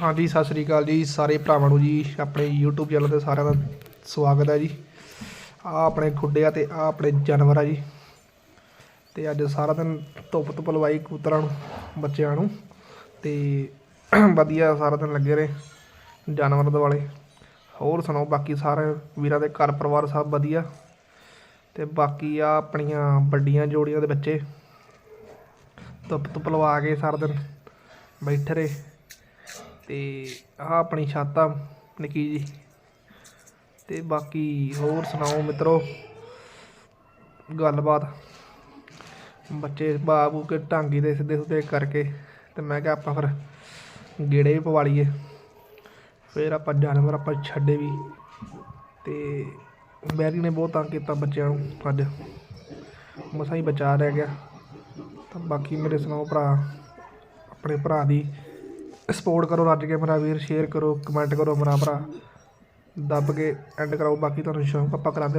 ਹਾਂਜੀ, ਸਤਿ ਸ੍ਰੀ ਅਕਾਲ ਜੀ ਸਾਰੇ ਭਰਾਵਾਂ ਨੂੰ ਜੀ, ਆਪਣੇ YouTube ਚੈਨਲ ਤੇ ਸਾਰਿਆਂ ਦਾ ਸਵਾਗਤ ਹੈ ਜੀ। ਆ ਆਪਣੇ ਖੁੱਡੇ ਆ ਤੇ ਆ ਆਪਣੇ ਜਾਨਵਰ ਆ ਜੀ। ਤੇ ਅੱਜ ਸਾਰਾ ਦਿਨ ਧੁੱਪ ਧੁੱਪ ਲਵਾਈ ਕਬੂਤਰਾਂ ਨੂੰ, ਬੱਚਿਆਂ ਨੂੰ। ਤੇ ਵਧੀਆ ਸਾਰਾ ਦਿਨ ਲੱਗੇ ਰਹੇ ਜਾਨਵਰ ਦੁਆਲੇ। ਹੋਰ ਸੁਣਾਓ, ਬਾਕੀ ਸਾਰੇ ਵੀਰਾਂ ਦੇ ਘਰ ਪਰਿਵਾਰ ਸਭ ਵਧੀਆ? ਤੇ ਬਾਕੀ ਆ ਆਪਣੀਆਂ ਵੱਡੀਆਂ ਜੋੜੀਆਂ ਦੇ ਬੱਚੇ। ਧੁੱਪ ਧੁੱਪ ਲਵਾ ਕੇ ਸਾਰਾ ਦਿਨ ਬੈਠੇ ਰਹੇ। ਤੇ ਆਹ ਆਪਣੀ ਛੱਤ ਆ ਨਿੱਕੀ ਜੀ ਤੇ ਬਾਕੀ ਹੋਰ ਸੁਣਾਓ ਮਿੱਤਰੋ? ਗੱਲਬਾਤ। ਬੱਚੇ ਬਾਬੂ ਕੇ ਢਾਂਗੀ ਦੇ ਸਿੱਧੇ ਸੁੱਧੇ ਕਰਕੇ ਤੇ ਮੈਂ ਕਿਹਾ ਆਪਾਂ ਫਿਰ ਗੇੜੇ ਵੀ ਪਵਾ ਲਈਏ। ਫਿਰ ਆਪਾਂ ਜਾਨਵਰ ਆਪਾਂ ਛੱਡੇ ਵੀ। ਤੇ ਬੈਰੀ ਨੇ ਬਹੁਤ ਤੰਗ ਕੀਤਾ ਬੱਚਿਆਂ ਨੂੰ ਅੱਜ। ਮਸਾਂ ਹੀ ਬਚਾ ਰਹਿ ਗਿਆ। ਤਾਂ ਬਾਕੀ ਮੇਰੇ ਸੁਣਾਓ ਭਰਾ, ਆਪਣੇ ਭਰਾ ਦੀ ਸਪੋਰਟ ਕਰੋ, ਰੱਜ ਕੇ ਮੇਰਾ ਵੀਰ ਸ਼ੇਅਰ ਕਰੋ ਕਮੈਂਟ ਕਰੋ, ਮੇਰਾ ਭਰਾ, ਦੱਬ ਕੇ ਐਂਡ ਕਰਾਓ, ਬਾਕੀ ਤੁਹਾਨੂੰ ਸ਼ੌਂਕ ਆਪਾਂ ਕਰਾਉਂਦੇ ਰਹਾਂਗੇ